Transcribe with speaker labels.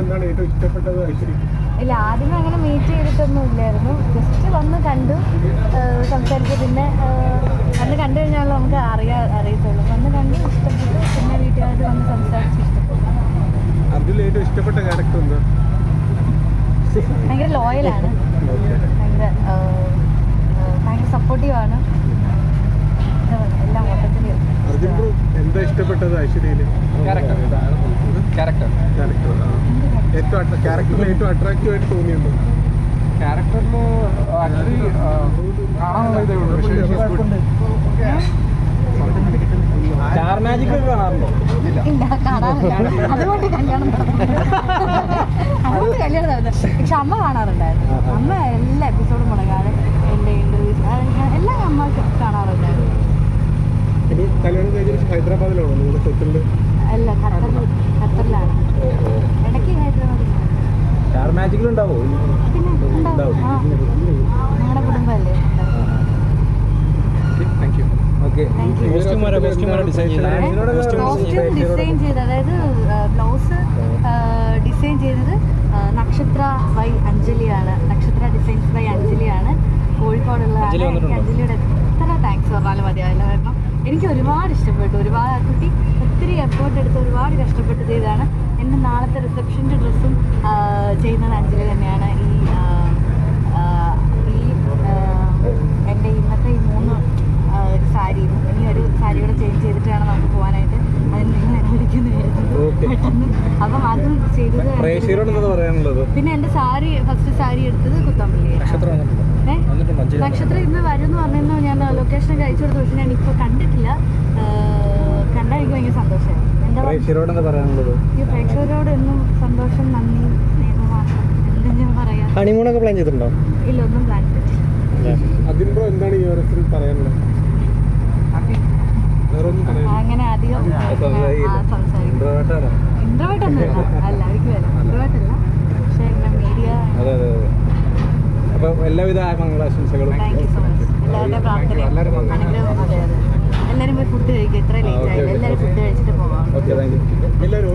Speaker 1: എന്താണ് ഏറ്റവും ഇഷ്ടപ്പെട്ടത് ഐശ്വര്യ?
Speaker 2: ഇല്ല ആദ്യമേ അങ്ങനെ മീറ്റ് ചെയ്തിട്ടൊന്നും ഇല്ലായിരുന്നു. ജസ്റ്റ് വന്ന് കണ്ടു. സംസാരിച്ചു പിന്നെ വന്ന് കണ്ടു കഴിഞ്ഞാൽ നമുക്ക് അറിയാ അറിയത്തുള്ളൂ. വന്ന് കണ്ടു ഇഷ്ടപ്പെട്ടു. പിന്നെ വീട്ടുകാരോട് വന്ന് സംസാരിച്ചു ഇഷ്ടപ്പെട്ടു.
Speaker 1: അതിൽ ഏറ്റവും ഇഷ്ടപ്പെട്ട ക്യാരക്ടർ എന്താ?
Speaker 2: ഭയങ്കര ലോയലാണ് ഭയങ്കര ഭയങ്കര സപ്പോർട്ടീവാണ് എല്ലാം മൊത്തത്തിൽ
Speaker 1: എന്താ ഇഷ്ടപ്പെട്ടത് ഐശ്വര്യയിൽ?
Speaker 3: ക്യാരക്ടർ ക്യാരക്ടർ
Speaker 1: ഏറ്റവും ക്യാരക്ടറിൽ ഏറ്റവും അട്രാക്റ്റീവ് ആയിട്ട് തോന്നിയുണ്ടോ
Speaker 3: ക്യാരക്ടറിൽ ആക്ച്വലി കാണാനുള്ള ഇതേ ഉള്ളൂ. പക്ഷേ സ്റ്റാർ മാജിക് ഒക്കെ കാണാറുണ്ടോ?
Speaker 2: ഇല്ല. കാണാറില്ല. അതുകൊണ്ട് കല്യാണം നടന്നു അതുകൊണ്ട് കല്യാണം നടന്നു പക്ഷെ അമ്മ കാണാറുണ്ടായിരുന്നു. അമ്മ എല്ലാ എപ്പിസോഡും മുടങ്ങാതെ എന്റെ ഇന്റർവ്യൂസ് എല്ലാം അമ്മ കാണാറുണ്ടായിരുന്നു.
Speaker 1: ഹൈദരാബാദിലാണോ നിങ്ങളുടെ
Speaker 2: അല്ല ഖത്തറിൽ ഖത്തറിലാണ് ഇടയ്ക്ക് ഹൈദരാബാദ്
Speaker 3: സ്റ്റാർ മാജിക്കിൽ ഉണ്ടാവോ
Speaker 2: പിന്നെ ഉണ്ടാവും ആ ഞങ്ങളുടെ കുടുംബമല്ലേ
Speaker 1: thank you
Speaker 3: okay
Speaker 2: Thank you.
Speaker 3: കോസ്റ്റ്യൂമാരോ ഉണ്ടാവോ? ഡിസൈൻ
Speaker 2: ചെയ്ത് അതായത് ബ്ലൗസ് ഡിസൈൻ ചെയ്തത് നക്ഷത്ര ബൈ അഞ്ജലിയാണ്. നക്ഷത്ര ഡിസൈൻസ് ബൈ അഞ്ജലിയാണ്. കോഴിക്കോടുള്ള? അഞ്ജലിയുടെ എത്ര താങ്ക്സ് പറഞ്ഞാലും മതിയാവില്ല കാരണം എനിക്ക് ഒരുപാട് ഇഷ്ടപ്പെട്ടു. ഒരുപാട് ആ കുട്ടി ഒത്തിരി എഫേർട്ട് എടുത്ത് ഒരുപാട് കഷ്ടപ്പെട്ട് ചെയ്തതാണ്. എന്റെ നാളത്തെ റിസപ്ഷന്റെ ഡ്രസ്സും അപ്പം അത് ചെയ്തത് പിന്നെ എന്റെ സാരി ഫസ്റ്റ് സാരി എടുത്തത് കുത്തമ്പള്ളി
Speaker 3: നക്ഷത്രം
Speaker 2: ഇന്ന് വരും എന്ന് പറഞ്ഞിരുന്നു. ഞാൻ ലൊക്കേഷനൊക്കെ അയച്ചു കൊടുത്തു. പക്ഷെ ഞാൻ ഇപ്പൊ കണ്ടിട്ടില്ല. കണ്ടാ കണ്ടാൽ എനിക്ക് ഭയങ്കര സന്തോഷമായി. എന്റെ
Speaker 3: പ്രേക്ഷകരോട് എന്താ പറയാനുള്ളത്?
Speaker 2: ഈ പ്രേക്ഷകരോട് എന്നും സന്തോഷം നന്ദി എന്തെങ്കിലും പറയാം.
Speaker 3: ഹണിമൂണൊക്കെ പ്ലാൻ ചെയ്തിട്ടുണ്ടോ?
Speaker 2: ഇല്ല ഒന്നും പ്ലാൻ ചെയ്തിട്ടില്ല.
Speaker 1: എന്താണ് ഈ പറയാനുള്ളത്?
Speaker 2: അങ്ങനെ അധികം ഇൻട്രോവേർട്ട് ഒന്നുമില്ല. അല്ല എനിക്ക് വരാം ഇൻട്രോവേർട്ട് അല്ല. പക്ഷേ ഇങ്ങനെ മീഡിയ
Speaker 3: അപ്പോൾ എല്ലാവിധ മംഗളാശംസകളും
Speaker 2: താങ്ക് യു സോ മച്ച് എല്ലാവരുടെയും പ്രാർത്ഥനയും അനുഗ്രഹവും അതെ അതെ. എല്ലാവരും പോയി ഫുഡ് കഴിക്കുക ഇത്ര ലേറ്റ് ആയി. എല്ലാവരും ഫുഡ് കഴിച്ചിട്ട് പോകാം
Speaker 1: എല്ലാവരും